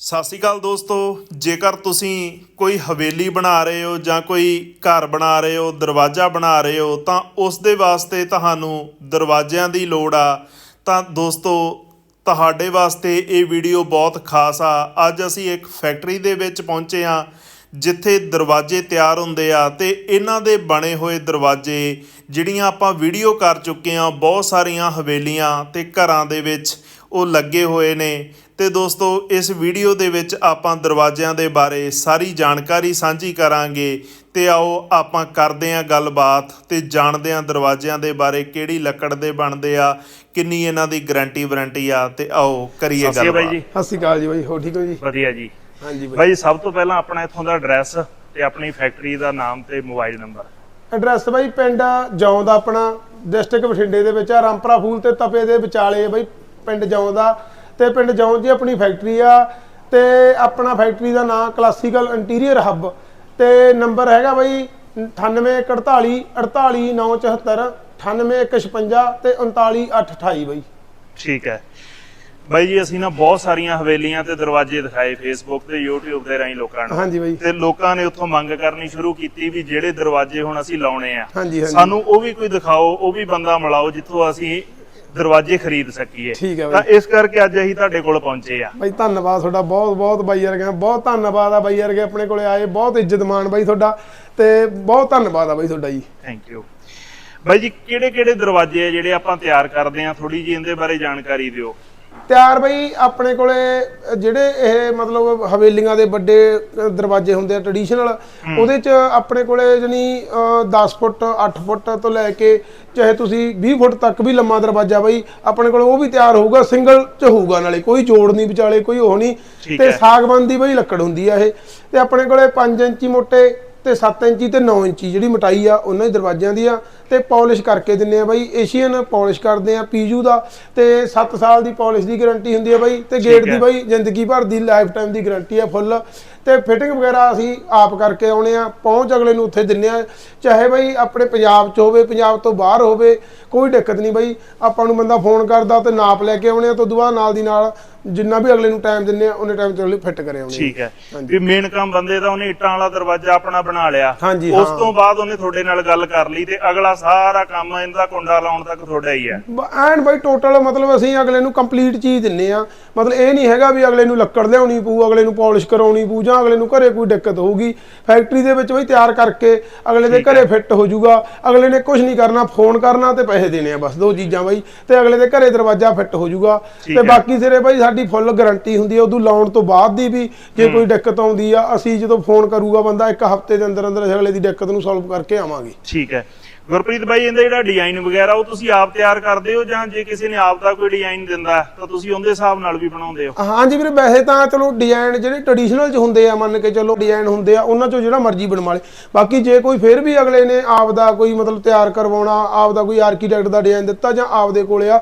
ਸਤਿ ਸ਼੍ਰੀ ਅਕਾਲ ਦੋਸਤੋ, ਜੇਕਰ ਤੁਸੀਂ ਕੋਈ ਹਵੇਲੀ ਬਣਾ ਰਹੇ ਹੋ ਜਾਂ ਕੋਈ ਘਰ ਬਣਾ ਰਹੇ ਹੋ, ਦਰਵਾਜ਼ਾ ਬਣਾ ਰਹੇ ਹੋ, ਤਾਂ ਉਸ ਦੇ ਵਾਸਤੇ ਤੁਹਾਨੂੰ ਦਰਵਾਜ਼ਿਆਂ ਦੀ ਲੋੜ ਆ। ਤਾਂ ਦੋਸਤੋ, ਤੁਹਾਡੇ ਵਾਸਤੇ ਇਹ ਵੀਡੀਓ ਬਹੁਤ ਖਾਸ ਆ। ਅੱਜ ਅਸੀਂ ਇੱਕ ਫੈਕਟਰੀ ਦੇ ਵਿੱਚ ਪਹੁੰਚੇ ਆ ਜਿੱਥੇ ਦਰਵਾਜ਼ੇ ਤਿਆਰ ਹੁੰਦੇ ਆ ਤੇ ਇਹਨਾਂ ਦੇ ਬਣੇ ਹੋਏ ਦਰਵਾਜ਼ੇ, ਜਿਹੜੀਆਂ ਆਪਾਂ ਵੀਡੀਓ ਕਰ ਚੁੱਕੇ ਆ ਬਹੁਤ ਸਾਰੀਆਂ ਹਵੇਲੀਆਂ ਤੇ ਘਰਾਂ ਦੇ ਵਿੱਚ ਉਹ ਲੱਗੇ ਹੋਏ ਨੇ। ਤੇ ਦੋਸਤੋ ਇਸ ਵੀਡੀਓ ਦੇ ਵਿੱਚ ਆਪਾਂ ਦਰਵਾਜ਼ਿਆਂ ਦੇ ਬਾਰੇ ਸਾਰੀ ਜਾਣਕਾਰੀ ਸਾਂਝੀ ਕਰਾਂਗੇ। ਤੇ ਆਓ ਆਪਾਂ ਕਰਦੇ ਆਂ ਗੱਲਬਾਤ ਤੇ ਜਾਣਦੇ ਆਂ ਦਰਵਾਜ਼ਿਆਂ ਦੇ ਬਾਰੇ ਕਿਹੜੀ ਲੱਕੜ ਦੇ ਬਣਦੇ ਆ ਕਿੰਨੀ ਇਹਨਾਂ ਦੀ ਗਾਰੰਟੀ ਵਾਰੰਟੀ ਆ ਤੇ ਆਓ ਕਰੀਏ ਸਤਿ ਸ਼੍ਰੀ ਅਕਾਲ ਗੱਲਬਾਤ। ਬਾਈ ਜੀ। ਸਤਿ ਸ਼੍ਰੀ ਅਕਾਲ ਜੀ ਬਾਈ ਹੋ ਠੀਕ ਹੋ ਜੀ? ਵਧੀਆ ਜੀ। ਹਾਂਜੀ ਬਾਈ। ਬਾਈ ਸਭ ਤੋਂ ਪਹਿਲਾਂ ਆਪਣਾ ਇੱਥੋਂ ਦਾ ਐਡਰੈਸ ਤੇ ਆਪਣੀ ਫੈਕਟਰੀ ਦਾ ਨਾਮ ਤੇ ਮੋਬਾਈਲ ਨੰਬਰ ਐਡਰੈਸ ਬਾਈ ਪਿੰਡ ਜੌਂ ਦਾ ਆਪਣਾ ਡਿਸਟ੍ਰਿਕਟ ਬਠਿੰਡੇ ਦੇ ਵਿੱਚ ਆ ਰਾਮਪਰਾ ਫੂਲ ਤੇ ਤਪੇ ਦੇ ਵਿਚਾਲੇ ਬਾਈ ਪਿੰਡ ਜੌਂ ਦਾ। ਤੇ ਪਿੰਡ ਜੌਂ ਹੀ ਆਪਣੀ ਫੈਕਟਰੀ ਆ ਤੇ ਆਪਣਾ ਫੈਕਟਰੀ ਦਾ ਨਾਮ ਕਲਾਸੀਕਲ ਇੰਟੀਰੀਅਰ ਹੱਬ ਤੇ ਨੰਬਰ ਹੈਗਾ ਬਾਈ 9841 48974 98156 ਤੇ 39828 ਬਾਈ। ਠੀਕ ਹੈ। ਬਾਈ ਜੀ ਅਸੀਂ ਨਾ ਬਹੁਤ ਸਾਰੀਆਂ ਹਵੇਲੀਆਂ ਤੇ ਦਰਵਾਜ਼ੇ ਦਿਖਾਏ ਫੇਸਬੁੱਕ ਤੇ YouTube ਦੇ ਰਾਹੀਂ ਲੋਕਾਂ ਨੂੰ। ਹਾਂਜੀ ਬਾਈ। ਤੇ ਲੋਕਾਂ ਨੇ ਉੱਥੋਂ ਮੰਗ ਕਰਨੀ ਸ਼ੁਰੂ ਕੀਤੀ ਵੀ ਜਿਹੜੇ ਦਰਵਾਜ਼ੇ ਹੁਣ ਅਸੀਂ ਲਾਉਣੇ ਆ। ਸਾਨੂੰ ਉਹ ਵੀ ਕੋਈ ਦਿਖਾਓ ਉਹ ਵੀ ਬੰਦਾ ਮਿਲਾਓ ਜਿੱਥੋਂ ਅਸੀਂ ਦਰਵਾਜ਼ੇ ਖਰੀਦ ਸਕੀਏ। ਠੀਕ ਹੈ ਤਾਂ ਇਸ ਕਰਕੇ ਅੱਜ ਅਸੀਂ ਤੁਹਾਡੇ ਕੋਲ ਪਹੁੰਚੇ ਆ। ਬਾਈ ਧੰਨਵਾਦ ਤੁਹਾਡਾ ਬਹੁਤ ਬਹੁਤ ਬਾਈ ਵਰਗੇ ਬਹੁਤ ਧੰਨਵਾਦ ਆ ਬਾਈ ਵਰਗੇ ਆਪਣੇ ਕੋਲੇ ਆਏ। ਬਹੁਤ ਇੱਜ਼ਤ ਮਾਣ ਬਾਈ ਤੁਹਾਡਾ। ਤੇ ਬਹੁਤ ਧੰਨਵਾਦ ਆ ਬਾਈ ਤੁਹਾਡਾ ਜੀ। ਥੈਂਕ ਯੂ ਬਾਈ ਜੀ ਕਿਹੜੇ ਕਿਹੜੇ ਦਰਵਾਜ਼ੇ ਆ ਜਿਹੜੇ ਆਪਾਂ ਤਿਆਰ ਕਰਦੇ ਆ? ਥੋੜੀ ਜਿਹੀ ਇਹਦੇ ਬਾਰੇ ਜਾਣਕਾਰੀ ਦਿਓ। ਤਿਆਰ ਬਈ ਆਪਣੇ ਕੋਲੇ ਜਿਹੜੇ ਇਹ ਮਤਲਬ ਹਵੇਲੀਆਂ ਦੇ ਵੱਡੇ ਦਰਵਾਜ਼ੇ ਹੁੰਦੇ ਆ ਟ੍ਰੈਡੀਸ਼ਨਲ ਉਹਦੇ ਚ ਆਪਣੇ ਕੋਲੇ ਜਣੀ 10 ਫੁੱਟ 8 ਫੁੱਟ ਤੋਂ ਲੈ ਕੇ ਚਾਹੇ ਤੁਸੀਂ 20 ਫੁੱਟ ਤੱਕ ਵੀ ਲੰਮਾ ਦਰਵਾਜ਼ਾ ਬਈ ਆਪਣੇ ਕੋਲ ਉਹ ਵੀ ਤਿਆਰ ਹੋਊਗਾ ਸਿੰਗਲ ਚ ਹੋਊਗਾ ਨਾਲੇ ਕੋਈ ਜੋੜ ਨਹੀਂ ਵਿਚਾਲੇ ਕੋਈ ਉਹ ਨਹੀਂ। ਤੇ। ਸਾਗਵਾਨ ਦੀ ਬਈ ਲੱਕੜ ਹੁੰਦੀ ਆ ਇਹ। ਤੇ ਆਪਣੇ ਕੋਲੇ 5 ਇੰਚੀ ਮੋਟੇ ਤੇ 7 ਇੰਚੀ ਤੇ 9 ਇੰਚੀ ਜਿਹੜੀ ਮੋਟਾਈ ਆ ਉਹਨਾਂ ਹੀ ਦਰਵਾਜ਼ਿਆਂ ਦੀ ਆ। ਤੇ ਪਾਲਿਸ਼ ਕਰਕੇ ਦਿੰਨੇ ਆ ਬਾਈ ਏਸ਼ੀਅਨ ਪਾਲਿਸ਼ ਕਰਦੇ ਆ ਪੀਜੂ ਦਾ। ਤੇ 7 ਸਾਲ ਦੀ ਪਾਲਿਸ਼ ਦੀ ਗਾਰੰਟੀ ਹੁੰਦੀ ਆ ਬਾਈ ਤੇ ਗੇਟ। ਦੀ ਬਾਈ ਜ਼ਿੰਦਗੀ ਭਰ ਦੀ ਲਾਈਫ ਟਾਈਮ ਦੀ ਗਾਰੰਟੀ ਆ ਫੁੱਲ। ਤੇ ਫਿਟਿੰਗ ਵਗੈਰਾ ਅਸੀਂ ਆਪ ਕਰਕੇ ਆਉਣੇ ਆ ਪਹੁੰਚ ਅਗਲੇ ਨੂੰ ਉੱਥੇ ਦਿੰਨੇ ਆ। ਚਾਹੇ ਬਾਈ ਆਪਣੇ ਪੰਜਾਬ 'ਚ ਹੋਵੇ ਪੰਜਾਬ ਤੋਂ ਬਾਹਰ ਹੋਵੇ ਕੋਈ ਦਿੱਕਤ ਨਹੀਂ ਬਾਈ। ਆਪਾਂ ਨੂੰ ਬੰਦਾ ਫੋਨ ਕਰਦਾ ਤੇ ਨਾਪ ਲੈ ਕੇ ਆਉਣੇ ਆ ਤੋਂ ਦੁਬਾਰਾ ਨਾਲ ਦੀ ਨਾਲ ਜਿੰਨਾ ਵੀ ਅਗਲੇ ਨੂੰ ਟਾਈਮ ਦਿੰਨੇ ਆ ਉਹਨੇ ਟਾਈਮ ਤੇ ਅਗਲੇ ਫਿੱਟ ਕਰੇ ਆਉਣੇ। ਠੀਕ ਹੈ। ਵੀ ਮੇਨ ਕੰਮ ਬੰਦੇ ਦਾ ਉਹਨੇ ਇੱਟਾਂ ਵਾਲਾ ਦਰਵਾਜ਼ਾ ਆਪਣਾ ਬਣਾ ਲਿਆ। ਹਾਂਜੀ, ਉਸ। ਤੋਂ ਬਾਅਦ ਉਹਨੇ ਤੁਹਾਡੇ ਨਾਲ ਗੱਲ ਕਰ ਲਈ ਤੇ ਅਗਲਾ ਸਾਰਾ ਕੰਮ ਇਹਦਾ ਕੁੰਡਾ ਲਾਉਣ ਤੱਕ ਤੁਹਾਡਾ ਹੀ ਹੈ। ਐਨ ਬਾਈ ਟੋਟਲ ਮਤਲਬ ਅਸੀਂ ਅਗਲੇ ਨੂੰ ਕੰਪਲੀਟ ਚੀਜ਼ ਦਿੰਨੇ ਆ। ਮਤਲਬ ਇਹ ਨਹੀਂ ਹੈਗਾ ਵੀ ਅਗਲੇ ਨੂੰ ਲੱਕੜ ਲਿਆਉਣੀ ਪਊ ਅਗਲੇ ਨੂੰ ਪਾਲਿਸ਼ ਕਰਾਉਣੀ ਪਊ ਜਾਂ ਅਗਲੇ ਨੂੰ ਘਰੇ ਕੋਈ ਦਿੱਕਤ ਹੋਊਗੀ। ਫੈਕਟਰੀ ਦੇ ਵਿੱਚ ਬਈ ਤਿਆਰ ਕਰਕੇ ਅਗਲੇ ਦੇ ਘਰੇ ਫਿੱਟ ਹੋ ਜਾਊਗਾ। ਅਗਲੇ ਨੇ ਕੁਝ ਨਹੀਂ ਕਰਨਾ ਫੋਨ ਕਰਨਾ ਤੇ ਪੈਸੇ ਦੇਣੇ ਆ ਬਸ ਦੋ ਚੀਜ਼ਾਂ ਬਾਈ। ਤੇ ਅਗਲੇ ਦੇ ਘਰੇ ਦਰਵਾਜ਼ਾ ਫਿੱਟ ਹੋ ਜਾਊਗਾ। ਤੇ। ਬਾਕੀ ਸਿਰੇ ਬਾਈ ਸਾਡੀ ਫੁੱਲ ਗਾਰੰਟੀ ਹੁੰਦੀ ਹੈ ਉਦੋਂ ਲਾਉਣ ਤੋਂ ਬਾਅਦ ਦੀ ਵੀ ਜੇ ਕੋਈ ਦਿੱਕਤ ਆਉਂਦੀ ਆ ਅਸੀਂ ਜਦੋਂ ਫੋਨ ਕਰੂਗਾ ਬੰਦਾ ਇੱਕ ਹਫ਼ਤੇ ਦੇ ਅੰਦਰ ਅੰਦਰ ਅਗਲੇ ਦੀ ਦਿੱਕਤ ਨੂੰ ਸੋਲਵ ਕਰਕੇ ਆਵਾਂਗੇ। ਠੀਕ ਹੈ। ਗੁਰਪ੍ਰੀਤ ਬਾਈ ਇਹਦਾ ਜਿਹੜਾ ਡਿਜ਼ਾਈਨ ਵਗੈਰਾ ਉਹ ਤੁਸੀਂ ਆਪ ਤਿਆਰ ਕਰਦੇ ਹੋ ਜਾਂ ਜੇ ਕਿਸੇ ਨੇ ਆਪ ਦਾ ਕੋਈ ਡਿਜ਼ਾਈਨ ਦਿੰਦਾ ਤਾਂ ਤੁਸੀਂ ਉਹਦੇ ਹਿਸਾਬ ਨਾਲ ਵੀ ਬਣਾਉਂਦੇ ਹੋ? ਹਾਂਜੀ ਵੀਰੇ ਵੈਸੇ ਤਾਂ ਚਲੋ ਡਿਜ਼ਾਈਨ ਜਿਹੜੇ ਟ੍ਰੈਡੀਸ਼ਨਲ ਚ ਹੁੰਦੇ ਆ ਮੰਨ ਕੇ ਚਲੋ ਡਿਜ਼ਾਈਨ ਹੁੰਦੇ ਆ ਉਹਨਾਂ ਚੋਂ ਜਿਹੜਾ ਮਰਜ਼ੀ ਬਣਵਾ ਲੇ। ਬਾਕੀ ਜੇ ਕੋਈ ਫਿਰ ਵੀ ਅਗਲੇ ਨੇ ਆਪ ਦਾ ਕੋਈ ਮਤਲਬ ਤਿਆਰ ਕਰਵਾਉਣਾ ਆਪ ਦਾ ਕੋਈ ਆਰਕੀਟੈਕਟ ਦਾ ਡਿਜ਼ਾਈਨ ਦਿੱਤਾ ਜਾਂ ਆਪ ਦੇ ਕੋਲੇ ਆ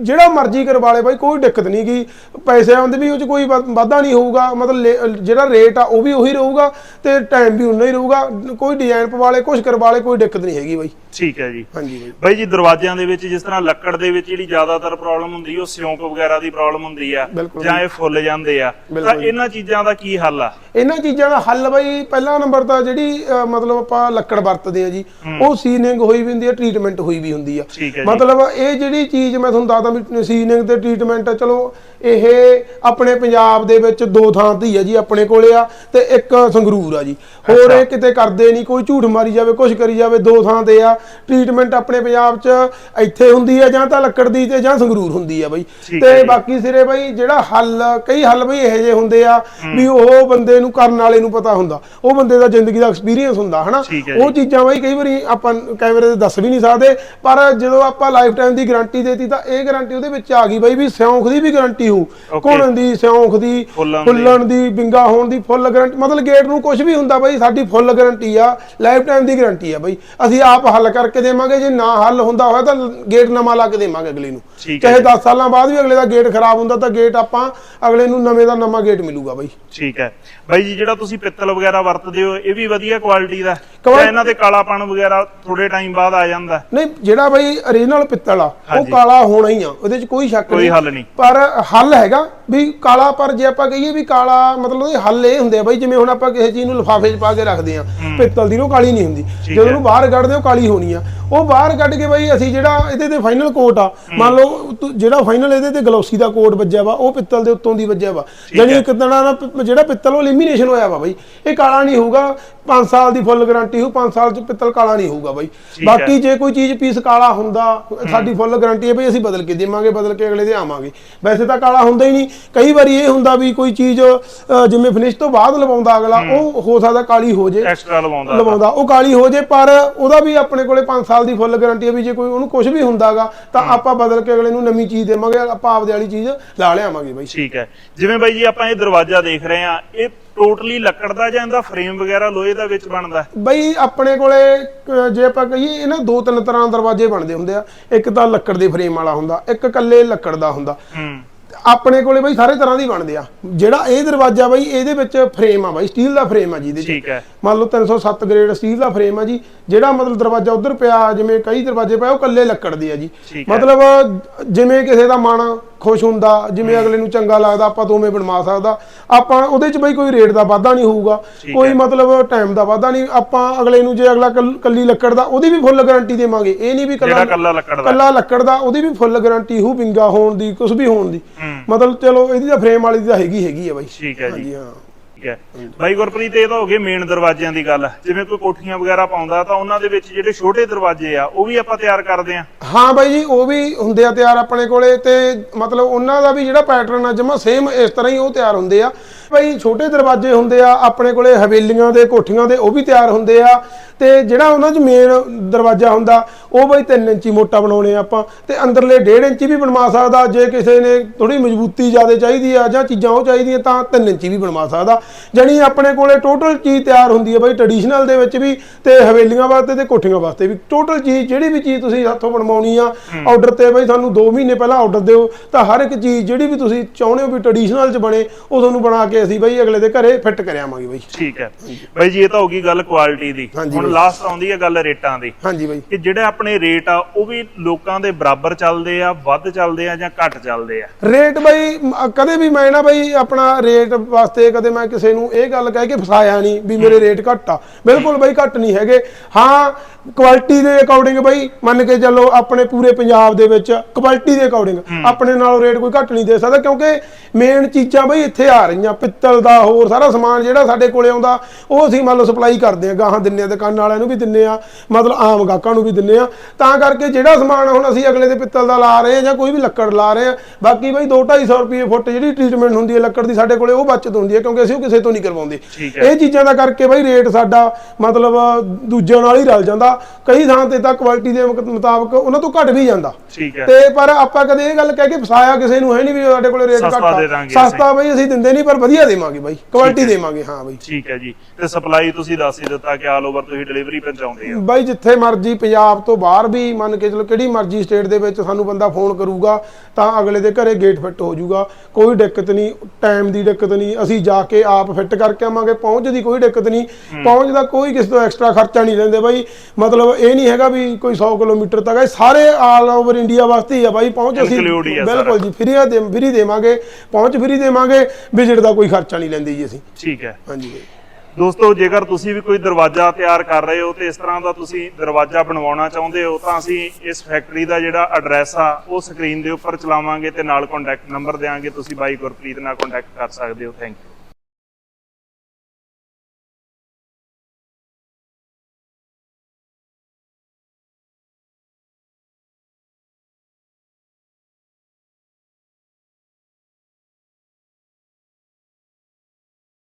ਜਿਹੜਾ ਮਰਜ਼ੀ ਕਰਵਾ ਲੇ ਬਾਈ ਕੋਈ ਦਿੱਕਤ ਨਹੀਂ ਗੀ। ਪੈਸਿਆਂ ਦੇ ਵੀ ਉਹ ਚ ਕੋਈ ਵਾਧਾ ਨਹੀਂ ਹੋਊਗਾ ਮਤਲਬ ਜਿਹੜਾ ਰੇਟ ਆ ਉਹ ਵੀ ਉਹੀ ਰਹੂਗਾ ਤੇ ਟਾਈਮ ਵੀ ਉਨਾ ਹੀ ਰਹੂਗਾ। ਕੋਈ ਡਿਜ਼ਾਈਨ ਪਵਾ ਲੇ ਕੁਝ ਕਰਵਾ ਲੇ ਕੋਈ ਦਿੱਕਤ ਨਹੀਂ ਹੈਗੀ ਬਾਈ। ਠੀਕ ਹੈ ਜੀ। ਹਾਂਜੀ ਬਾਈ ਬਾਈ ਜੀ ਦਰਵਾਜ਼ਿਆਂ ਦੇ ਵਿੱਚ ਜਿਸ ਤਰ੍ਹਾਂ ਲੱਕੜ ਦੇ ਵਿੱਚ ਜਿਹੜੀ ਜ਼ਿਆਦਾਤਰ ਪ੍ਰੋਬਲਮ ਹੁੰਦੀ ਹੈ ਉਹ ਸਿਉਂਕ ਵਗੈਰਾ ਦੀ ਪ੍ਰੋਬਲਮ ਹੁੰਦੀ ਆ ਬਿਲਕੁਲ ਜਾਂ ਇਹ ਫੁੱਲ ਜਾਂਦੇ ਆ। ਤਾਂ ਬਿਲਕੁਲ। ਇਹਨਾਂ ਚੀਜ਼ਾਂ ਦਾ ਕੀ ਹੱਲ ਆ? ਇਹਨਾਂ ਚੀਜ਼ਾਂ ਦਾ ਹੱਲ ਬਈ ਪਹਿਲਾ ਨੰਬਰ ਤਾਂ ਜਿਹੜੀ ਅਹ, ਮਤਲਬ ਆਪਾਂ ਲੱਕੜ ਵਰਤਦੇ ਆ ਜੀ ਉਹ ਸੀਨਿੰਗ ਹੋਈ ਵੀ ਹੁੰਦੀ ਹੈ ਟ੍ਰੀਟਮੈਂਟ ਹੋਈ ਵੀ ਹੁੰਦੀ ਆ। ਠੀਕ ਹੈ ਜੀ। ਮਤਲਬ ਇਹ ਜਿਹੜੀ ਚੀਜ਼ ਮੈਂ ਤੁਹਾਨੂੰ ਦੱਸਦਾ ਵੀ ਸੀਨਿੰਗ ਤੇ ਟ੍ਰੀਟਮੈਂਟ ਚਲੋ ਇਹ ਆਪਣੇ ਪੰਜਾਬ ਦੇ ਵਿੱਚ ਦੋ ਥਾਂ ਤੇ ਹੀ ਆ ਜੀ ਆਪਣੇ ਕੋਲੇ ਆ ਤੇ ਇੱਕ ਸੰਗਰੂਰ ਆ ਜੀ। ਹੋਰ। ਇਹ ਕਿਤੇ ਕਰਦੇ ਨਹੀਂ ਕੋਈ ਝੂਠ ਮਾਰੀ ਜਾਵੇ ਕੁਝ ਕਰੀ ਜਾਵੇ ਦੋ ਥਾਂ ਤੇ ਆ ਟ੍ਰੀਟਮੈਂਟ ਆਪਣੇ ਪੰਜਾਬ 'ਚ ਇੱਥੇ ਹੁੰਦੀ ਆ ਜਾਂ ਤਾਂ ਲੱਕੜ ਦੀ ਤੇ ਜਾਂ ਸੰਗਰੂਰ ਹੁੰਦੀ ਆ ਬਈ। ਹੈ ਤੇ। ਬਾਕੀ ਸਿਰੇ ਬਈ ਜਿਹੜਾ ਹੱਲ ਕਈ ਹੱਲ ਬਈ ਇਹੋ ਜਿਹੇ ਹੁੰਦੇ ਆ ਵੀ ਉਹ ਬੰਦੇ ਨੂੰ ਕਰਨ ਵਾਲੇ ਨੂੰ ਪਤਾ ਹੁੰਦਾ। ਉਹ ਬੰਦੇ ਦਾ ਜ਼ਿੰਦਗੀ ਦਾ ਐਕਸਪੀਰੀਅੰਸ ਹੁੰਦਾ ਹਨਾ? ਹੈ ਉਹ ਚੀਜ਼ਾਂ ਬਈ ਕਈ ਵਾਰੀ ਆਪਾਂ ਕੈਮਰੇ ਤੇ ਦੱਸ ਵੀ ਨਹੀਂ ਸਕਦੇ ਪਰ ਜਦੋਂ ਆਪਾਂ ਲਾਈਫ ਟਾਈਮ ਦੀ ਗਾਰੰਟੀ ਦੇਤੀ ਤਾਂ ਇਹ ਗਾਰੰਟੀ ਉਹਦੇ ਵਿੱਚ ਆ ਗਈ ਬਈ ਵੀ ਸਿਉਂਖ ਦੀ ਵੀ ਗਾਰੰਟੀ Okay. ਘੁਣਨ ਦੀ ਸਿਉਂਖ ਦੀ ਫੁੱਲਣ ਦੀ। ਫੁੱਲਣ ਦੀ ਬਿੰਗਾ ਹੋਣ ਦੀ ਫੁੱਲ ਗਾਰੰਟੀ ਮਤਲਬ ਗੇਟ ਨੂੰ ਕੁਝ ਵੀ ਹੁੰਦਾ ਬਈ ਸਾਡੀ ਫੁੱਲ ਗਾਰੰਟੀ ਆ ਲਾਈਫ ਟਾਈਮ ਦੀ ਗਾਰੰਟੀ ਆ ਬਈ। ਅਸੀਂ ਆਪ ਆਪ ਹੱਲ ਕਰਕੇ ਦੇਵਾਂਗੇ ਜੇ ਨਾ ਹੱਲ ਹੁੰਦਾ ਹੋਇਆ ਤਾਂ ਗੇਟ ਨਵਾਂ ਲਾ ਕੇ ਦੇਵਾਂਗੇ ਅਗਲੇ ਨੂੰ। ਹੈ ਚਾਹੇ 10 ਸਾਲਾਂ ਬਾਅਦ ਵੀ ਅਗਲੇ ਦਾ ਗੇਟ ਖਰਾਬ ਹੁੰਦਾ ਤਾਂ ਗੇਟ ਆਪਾਂ ਅਗਲੇ ਨੂੰ ਨਵੇਂ ਦਾ ਨਵਾਂ ਗੇਟ ਮਿਲੂਗਾ ਬਾਈ। ਠੀਕ ਹੈ। ਬਾਈ ਜੀ ਜਿਹੜਾ ਤੁਸੀਂ ਪਿੱਤਲ ਵਗੈਰਾ ਵਰਤਦੇ ਹੋ ਇਹ ਵੀ ਵਧੀਆ ਕੁਆਲਿਟੀ ਦਾ ਇਹਨਾਂ ਤੇ ਕਾਲਾਪਣ ਵਗੈਰਾ ਥੋੜੇ ਟਾਈਮ ਬਾਅਦ ਆ ਜਾਂਦਾ ਹੈ? ਨਹੀਂ ਜਿਹੜਾ ਬਾਈ origignal ਪਿੱਤਲ ਆ ਉਹ। ਕਾਲਾ ਹੋਣਾ ਹੀ ਆ ਉਹਦੇ 'ਚ ਕੋਈ ਸ਼ੱਕ ਕੋਈ ਹੱਲ ਨਹੀਂ। ਪਰ ਹੱਲ ਹੈਗਾ ਵੀ ਕਾਲਾ ਪਰ ਜੇ ਆਪਾਂ ਕਹੀਏ ਵੀ ਕਾਲਾ ਮਤਲਬ ਉਹਦੇ ਹੱਲ ਇਹ ਹੁੰਦੇ ਆ ਬਾਈ ਜਿਵੇਂ ਹੁਣ ਆਪਾਂ ਕਿਸੇ ਚੀਜ਼ ਨੂੰ ਲਿਫਾਫੇ 'ਚ ਪਾ ਕੇ ਰੱਖਦੇ ਆ ਪਿੱਤਲ ਦੀ ਉਹ ਕਾਲੀ ਨਹੀਂ ਹੁੰਦੀ। ਜਦੋਂ ਹੈ। ਉਹਨੂੰ ਬਾਹਰ ਕੱਢਦੇ ਉਹ ਕਾਲੀ ਹੋਣੀ ਆ। ਉਹ ਬਾਹਰ ਕੱਢ ਕੇ ਬਾਈ ਅਸੀਂ ਜਿਹੜਾ ਇਹਦੇ ਤੇ ਫਾਈਨਲ ਕੋਟ ਆ। ਮੰਨ ਲਓ ਤੂੰ- ਜਿਹੜਾ ਫਾਈਨਲ ਇਹਦੇ ਤੇ ਗਲੋਸੀ ਦਾ ਕੋਟ ਵੱਜਿਆ ਵਾ ਉਹ ਪਿੱਤਲ ਦੇ ਉੱਤੋਂ ਦੀ ਵੱਜਿਆ ਵਾ। ਜਾਨੀ ਇੱਕ ਤਰ੍ਹਾਂ ਨਾਲ ਪ- ਜਿਹੜਾ ਪਿੱਤਲ ਉਹ ਐਲੀਮੀਨੇਸ਼ਨ ਹੋਇਆ ਵਾ ਬਾਈ। ਇਹ ਕਾਲਾ ਨਹੀਂ ਹੋਊਗਾ 5 ਸਾਲ ਦੀ ਫੁੱਲ ਗਾਰੰਟੀ ਹੋ 5 ਸਾਲ ਚ ਪਿੱਤਲ ਕਾਲਾ ਨਹੀਂ ਹੋਊਗਾ ਬਾਈ। ਹੈ। ਬਾਕੀ ਜੇ ਕੋਈ ਚੀਜ਼ ਪੀਸ ਕਾਲਾ ਹੁੰਦਾ ਸਾਡੀ ਫੁੱਲ ਗਾਰੰਟੀ ਹੈ ਬਈ ਅਸੀਂ ਬਦਲ ਕੇ ਦੇਵਾਂਗੇ ਬਦਲ ਕੇ ਅਗਲੇ ਦੇ ਆਵਾਂਗੇ। ਵੈਸੇ ਤਾਂ ਕਾਲਾ ਹੁੰਦਾ ਹੀ ਨਹੀਂ। ਕਈ ਵਾਰੀ ਇਹ ਹੁੰਦਾ ਵੀ ਕੋਈ ਚੀਜ਼ ਅ, ਜਿਵੇਂ ਫਿਨਿਸ਼ ਤੋਂ ਬਾਅਦ ਲਵਾਉਂਦਾ ਅਗਲਾ ਉਹ ਹੋ ਸਕਦਾ ਕਾਲੀ ਹੋ ਜੇ। ਐਕਸਟਰਾ ਲਵਾਉਂਦਾ। ਲਵਾਉਂਦਾ। ਉਹ ਕਾਲੀ ਹੋ ਜੇ ਪਰ ਉਹਦਾ ਵੀ ਆਪਣੇ ਕੋਲੇ 5 ਸਾਲ ਦੀ ਫੁੱਲ ਗਾਰੰਟੀ ਹੈ ਵੀ ਜੇ ਕੋਈ ਉਹਨੂੰ ਕੁਝ ਵੀ ਹੁੰਦਾਗਾ ਤਾਂ ਆਪਾਂ ਬਦਲ ਕੇ ਅਗਲੇ ਨੂੰ ਨਵੀਂ ਚੀਜ਼ ਦੇਵਾਂਗੇ ਆਪਾਂ ਆਪਦੇ ਵਾਲੀ ਚੀਜ਼ ਲਾ ਲਿਆਵਾਂਗੇ ਬਾਈ। ਠੀਕ ਹੈ। ਜਿਵੇਂ ਬਾਈ ਜੀ ਆਪਾਂ ਇਹ ਦਰਵਾਜ਼ਾ ਦੇਖ ਰਹੇ ਆ ਇਹ ਟੋਟਲੀ ਲੱਕੜ ਦਾ ਜਾਂ ਇਹਦਾ ਫਰੇਮ ਵਗੈਰਾ ਲੋਹੇ ਦਾ ਵਿੱਚ ਬਣਦਾ? ਬਈ ਆਪਣੇ ਕੋਲੇ ਜੇ ਆਪਾਂ ਕਹੀਏ ਇਹ ਨਾ ਦੋ ਤਿੰਨ ਤਰ੍ਹਾਂ ਦੇ ਦਰਵਾਜ਼ੇ ਬਣਦੇ ਹੁੰਦੇ ਆ। ਇੱਕ ਤਾਂ ਲੱਕੜ ਦੇ ਫਰੇਮ ਵਾਲਾ ਹੁੰਦਾ ਇੱਕ ਕੱਲੇ ਲੱਕੜ ਦਾ ਹੁੰਦਾ। ਹੂੰ। ਆਪਣੇ ਕੋਲੇ ਬਈ ਸਾਰੇ ਤਰ੍ਹਾਂ ਦੀ ਬਣਦੇ ਆ। ਜਿਹੜਾ ਇਹ ਦਰਵਾਜ਼ਾ ਬਈ ਇਹਦੇ ਵਿੱਚ ਫਰੇਮ ਆ ਬਈ ਸਟੀਲ ਦਾ ਫਰੇਮ ਆ ਜੀ ਇਹਦੇ ਠੀਕ ਹੈ। ਮੰਨ ਲਓ 307 ਗ੍ਰੇਡ ਸਟੀਲ ਦਾ ਫਰੇਮ ਆ ਜੀ ਜਿਹੜਾ ਮਤਲਬ ਦਰਵਾਜ਼ਾ ਉਧਰ ਪਿਆ ਜਿਵੇਂ ਕਈ ਦਰਵਾਜ਼ੇ ਪਏ ਉਹ ਕੱਲੇ ਲੱਕੜ ਦੇ ਆ ਜੀ। ਮਤਲਬ ਜਿਵੇਂ ਕਿਸੇ ਦਾ ਮਨ ਖੁਸ਼ ਹੁੰਦਾ ਜਿਵੇਂ ਅਗਲੇ ਨੂੰ ਚੰਗਾ ਲੱਗਦਾ ਆਪਾਂ ਤੋਂ ਉਵੇਂ ਬਣਵਾ ਸਕਦਾ। ਆਪਾਂ ਉਹਦੇ 'ਚ ਬਈ ਕੋਈ ਰੇਟ ਦਾ ਵਾਧਾ ਨਹੀਂ ਹੋਊਗਾ ਕੋਈ। ਮਤਲਬ ਟਾਈਮ ਦਾ ਵਾਧਾ ਨਹੀਂ। ਆਪਾਂ ਅਗਲੇ ਨੂੰ ਜੇ ਅਗਲਾ ਕੱਲ- ਕੱਲੀ ਲੱਕੜ ਦਾ ਉਹਦੀ ਵੀ ਫੁੱਲ ਗਾਰੰਟੀ ਦੇਵਾਂਗੇ। ਇਹ ਨਹੀਂ ਵੀ ਕੱਲਾ ਕੱਲਾ ਲੱਕੜ ਦਾ। ਉਹਦੀ ਵੀ ਫੁੱਲ ਗਾਰੰਟੀ ਹੋ ਵਿੰਗਾ ਹੋਣ ਦੀ ਕੁਝ ਵੀ ਹੋਣ ਦੀ। ਮਤਲਬ ਚਲੋ ਇਹਦੀ ਤਾਂ ਫਰੇਮ ਵਾਲੀ ਦੀ ਤਾਂ ਹੈਗੀ ਹੈਗੀ ਆ ਬਾਈ। ਠੀਕ ਹੈ ਜੀ। ਹਾਂ। ਠੀਕ ਹੈ। ਬਾਈ ਗੁਰਪ੍ਰੀਤ, ਇਹ ਤਾਂ ਹੋ ਗਏ ਮੇਨ ਦਰਵਾਜ਼ਿਆਂ ਦੀ ਗੱਲ। ਜਿਵੇਂ ਕੋਈ ਕੋਠੀਆਂ ਵਗੈਰਾ ਪਾਉਂਦਾ, ਤਾਂ ਉਹਨਾਂ ਦੇ ਵਿੱਚ ਜਿਹੜੇ ਛੋਟੇ ਦਰਵਾਜ਼ੇ ਆ, ਉਹ ਵੀ ਆਪਾਂ ਤਿਆਰ ਕਰਦੇ ਆ ਹਾਂ ਬਾਈ ਜੀ, ਉਹ ਵੀ ਹੁੰਦੇ ਆ ਤਿਆਰ ਆਪਣੇ ਕੋਲੇ, ਤੇ ਮਤਲਬ ਉਹਨਾਂ ਦਾ ਵੀ ਜਿਹੜਾ ਪੈਟਰਨ ਆ, ਜਮਾ ਸੇਮ ਇਸ ਤਰ੍ਹਾਂ ਹੀ ਉਹ ਤਿਆਰ ਹੁੰਦੇ ਆ। ਬਾਈ ਛੋਟੇ ਦਰਵਾਜ਼ੇ ਹੁੰਦੇ ਆ, ਆਪਣੇ ਕੋਲੇ ਹਵੇਲੀਆਂ ਦੇ ਕੋਠੀਆਂ ਦੇ, ਉਹ ਵੀ ਤਿਆਰ ਹੁੰਦੇ ਆ। ਤੇ ਜਿਹੜਾ ਉਹਨਾਂ 'ਚ ਮੇਨ ਦਰਵਾਜ਼ਾ ਹੁੰਦਾ, ਉਹ ਬਈ 3 ਇੰਚੀ ਮੋਟਾ ਬਣਾਉਣੇ ਆਪਾਂ। ਤੇ ਅੰਦਰਲੇ 1.5 ਇੰਚੀ ਵੀ ਬਣਵਾ ਸਕਦਾ, ਜੇ ਕਿਸੇ ਨੇ ਥੋੜੀ ਮਜ਼ਬੂਤੀ ਜ਼ਿਆਦਾ ਚਾਹੀਦੀ ਆ ਜਾਂ ਚੀਜ਼ਾਂ ਉਹ ਚਾਹੀਦੀਆਂ, ਤਾਂ 3 ਇੰਚੀ ਵੀ ਬਣਵਾ ਸਕਦਾ। ਜਾਣੀ ਆਪਣੇ ਕੋਲੇ ਟੋਟਲ ਚੀਜ਼ ਤਿਆਰ ਹੁੰਦੀ ਹੈ ਬਈ ਟ੍ਰੈਡੀਸ਼ਨਲ ਦੇ ਵਿੱਚ ਵੀ, ਤੇ ਹਵੇਲੀਆਂ ਵਾਸਤੇ ਤੇ ਕੋਠੀਆਂ ਵਾਸਤੇ ਵੀ। ਟੋਟਲ ਚੀਜ਼, ਜਿਹੜੀ ਵੀ ਚੀਜ਼ ਤੁਸੀਂ ਹੱਥੋਂ ਬਣਵਾਉਣੀ ਆ ਆਰਡਰ ਤੇ ਬਈ ਸਾਨੂੰ 2 ਮਹੀਨੇ ਪਹਿਲਾਂ ਆਰਡਰ ਦਿਓ, ਤਾਂ ਹਰ ਇੱਕ ਚੀਜ਼ ਜਿਹੜੀ ਵੀ ਤੁਸੀਂ ਚਾਹੁੰਦੇ ਹੋ ਵੀ ਟ੍ਰੈਡੀਸ਼ਨਲ ਚ ਬਣੇ, ਉਹ ਤੁਹਾਨੂੰ ਬਣਾ ਕੇ ਅਸੀਂ ਬਾਈ ਅਗਲੇ ਦੇ ਘਰੇ ਫਿੱਟ ਕਰਿਆਵਾਂਗੇ ਬਾਈ। ਠੀਕ ਹੈ। ਬਾਈ ਜੀ ਇਹ ਤਾਂ ਹੋ ਗਈ ਗੱਲ ਕੁਆਲਿਟੀ ਦੀ। ਹਾਂਜੀ ਹੁਣ। ਲਾਸਟ ਆਉਂਦੀ ਹੈ ਗੱਲ ਰੇਟਾਂ ਦੀ। ਹਾਂਜੀ ਬਾਈ। ਕਿ ਜਿਹੜੇ ਆਪਣੇ ਰੇਟ ਆ ਉਹ ਵੀ ਲੋਕਾਂ ਦੇ ਬਰਾਬਰ ਚੱਲਦੇ ਆ ਵੱਧ ਚੱਲਦੇ ਆ ਜਾਂ ਘੱਟ ਚੱਲਦੇ ਆ? ਰੇਟ ਬਈ ਕਦੇ ਵੀ ਮੈਂ ਨਾ ਬਈ ਆਪਣਾ ਰੇਟ ਵਾਸਤੇ ਕਦੇ ਮੈਂ ਕਿਸੇ ਨੂੰ ਇਹ ਗੱਲ ਕਹਿ ਕੇ ਫਸਾਇਆ ਨਹੀਂ ਵੀ ਮੇਰੇ ਰੇਟ ਘੱਟ ਆ। ਬਿਲਕੁਲ ਬਈ ਘੱਟ ਨਹੀਂ ਹੈਗੇ। ਹਾਂ ਕੁਆਲਿਟੀ ਦੇ ਅਕੋਰਡਿੰਗ ਬਈ ਮੰਨ ਕੇ ਚੱਲੋ ਆਪਣੇ ਪੂਰੇ ਪੰਜਾਬ ਦੇ ਵਿੱਚ ਕੁਆਲਿਟੀ ਦੇ ਅਕੋਰਡਿੰਗ ਆਪਣੇ ਨਾਲੋਂ ਰੇਟ ਕੋਈ ਘੱਟ ਨਹੀਂ ਦੇ ਸਕਦਾ ਕਿਉਂਕਿ ਮੇਨ ਚੀਜ਼ਾਂ ਬਈ ਇੱਥੇ ਆ ਰਹੀਆਂ ਪਿੱਤਲ ਦਾ ਹੋਰ ਸਾਰਾ ਸਮਾਨ ਜਿਹੜਾ ਸਾਡੇ ਕੋਲੇ ਆਉਂਦਾ ਉਹ ਅਸੀਂ ਮੰਨ ਲਓ ਸਪਲਾਈ ਕਰਦੇ ਆ ਗਾਹਾਂ ਦਿੰਨੇ ਆ ਦੁਕਾਨ ਵਾਲਿਆਂ ਨੂੰ ਵੀ ਦਿੰਨੇ ਆ ਮਤਲਬ ਆਮ ਗਾਹਕਾਂ ਨੂੰ ਵੀ ਦਿੰਨੇ ਆ ਤਾਂ ਕਰਕੇ ਜਿਹੜਾ ਸਮਾਨ ਹੁਣ ਅਸੀਂ ਅਗਲੇ ਦੇ ਪਿੱਤਲ ਦਾ ਲਾ ਰਹੇ ਆ ਜਾਂ ਕੋਈ ਵੀ ਲੱਕੜ ਲਾ ਰਹੇ ਆ ਬਾਕੀ ਬਈ 2-250 ਰੁਪਏ ਫੁੱਟ ਜਿਹੜੀ ਟ੍ਰੀਟਮੈਂਟ ਹੁੰਦੀ ਹੈ ਲੱਕੜ ਦੀ ਸਾਡੇ ਕੋਲੇ ਉਹ ਬਚਤ ਹੁੰਦੀ ਹੈ ਕਿਉਂਕਿ ਅਸੀਂ ਉਹ ਕਿਸੇ ਤੋਂ ਨਹੀਂ ਕਰਵਾਉਂਦੇ। ਇਹ ਚੀਜ਼ਾਂ ਦਾ ਕਰਕੇ ਬਈ ਰੇਟ ਸਾਡਾ ਮਤਲਬ ਦੂਜਿਆਂ ਨਾਲ ਹੀ ਰਲ ਜਾਂਦਾ। ਕਈ ਥਾਂ ਤੇ ਤਾਂ ਕੁਆਲਿਟੀ ਦੇ ਮੁਤਾਬਕ ਉਹਨਾਂ ਤੋਂ ਘੱਟ ਵੀ ਜਾਂਦਾ। ਠੀਕ ਹੈ। ਤੇ ਪਰ ਆਪਾਂ ਕਦੇ ਇਹ ਗੱਲ ਕਹਿ ਕੇ ਫਸਾਇਆ ਕਿਸੇ ਨੂੰ ਹੈ ਨਹੀਂ ਵੀ ਸਾਡੇ ਕੋਲੇ ਰੇਟ ਘੱਟ ਆ। ਸਸਤਾ ਬਈ ਅਸੀਂ ਦਿੰਦੇ ਨਹੀਂ ਪਰ ਵਧੀਆ ਦੇਵਾਂਗੇ ਬਾਈ। ਕੁਆਲਿਟੀ ਦੇਵਾਂਗੇ ਹਾਂ ਬਾਈ। ਠੀਕ ਹੈ ਜੀ। ਤੇ ਸਪਲਾਈ ਤੁਸੀਂ ਦੱਸ ਹੀ ਦਿੱਤਾ ਕਿ ਆਲ ਓਵਰ ਤੁਸੀਂ ਡਿਲੀਵਰੀ ਪਹੁੰਚਾਉਂਦੇ ਹੋ। ਬਾਈ ਜਿੱਥੇ ਮਰਜ਼ੀ ਪੰਜਾਬ ਤੋਂ ਬਾਹਰ ਵੀ ਮੰਨ ਕੇ ਚਲੋ ਕਿਹੜੀ ਮਰਜ਼ੀ ਸਟੇਟ ਦੇ ਵਿੱਚ ਸਾਨੂੰ ਬੰਦਾ ਫੋਨ ਕਰੂਗਾ ਤਾਂ ਅਗਲੇ ਦੇ ਘਰੇ ਗੇਟ ਫਿੱਟ ਹੋ ਜਾਊਗਾ। ਕੋਈ ਦਿੱਕਤ ਨਹੀਂ ਟਾਈਮ ਦੀ ਦਿੱਕਤ ਨਹੀਂ ਅਸੀਂ ਜਾ ਕੇ ਆਪ ਫਿੱਟ ਕਰਕੇ ਆਵਾਂਗੇ ਪਹੁੰਚ ਦੀ ਕੋਈ ਦਿੱਕਤ ਨਹੀਂ। ਪਹੁੰਚ ਦਾ ਕੋਈ ਕਿਸੇ ਤੋਂ ਐਕਸਟਰਾ ਖਰਚਾ ਨਹੀਂ ਲੈਂਦੇ ਬਾਈ। ਮਤਲਬ ਇਹ ਨਹੀਂ ਹੈਗਾ ਵੀ ਕੋਈ 100 ਕਿਲੋਮੀਟਰ ਤੱਕ ਇਹ ਸਾਰੇ ਆਲ ਓਵਰ ਇੰਡੀਆ ਵਾਸਤੇ ਹੀ ਆ ਬਾਈ ਪਹੁੰਚ ਅਸੀਂ Include ਹੀ ਆ ਸਾਰਾ। ਬਿਲਕੁਲ ਜੀ ਫ੍ਰੀ ਦੇ ਫ੍ਰੀ ਦੇਵਾਂਗੇ ਪਹੁੰਚ ਫ੍ਰੀ ਦੇਵਾਂਗੇ ਵਿਜ਼ਿਟ ਦਾ ਕੋਈ ਖਰਚਾ ਨਹੀਂ ਲੈਂਦੇ ਜੀ ਅਸੀਂ। ਠੀਕ ਹੈ। ਹਾਂਜੀ। ਦੋਸਤੋ ਜੇਕਰ ਤੁਸੀਂ ਵੀ ਕੋਈ ਦਰਵਾਜ਼ਾ ਤਿਆਰ ਕਰ ਰਹੇ ਹੋ ਤੇ ਇਸ ਤਰ੍ਹਾਂ ਦਾ ਤੁਸੀਂ ਦਰਵਾਜ਼ਾ ਬਣਵਾਉਣਾ ਚਾਹੁੰਦੇ ਹੋ ਤਾਂ ਅਸੀਂ ਇਸ ਫੈਕਟਰੀ ਦਾ ਜਿਹੜਾ ਐਡਰੈਸ ਆ ਉਹ ਸਕਰੀਨ ਦੇ ਉੱਪਰ ਚਲਾਵਾਂਗੇ ਤੇ ਨਾਲ ਕੰਟੈਕਟ ਨੰਬਰ ਦੇਵਾਂਗੇ ਤੁਸੀਂ ਬਾਈ ਗੁਰਪ੍ਰੀਤ ਨਾਲ ਕੰਟੈਕਟ ਕਰ ਸਕਦੇ ਹੋ। Thank you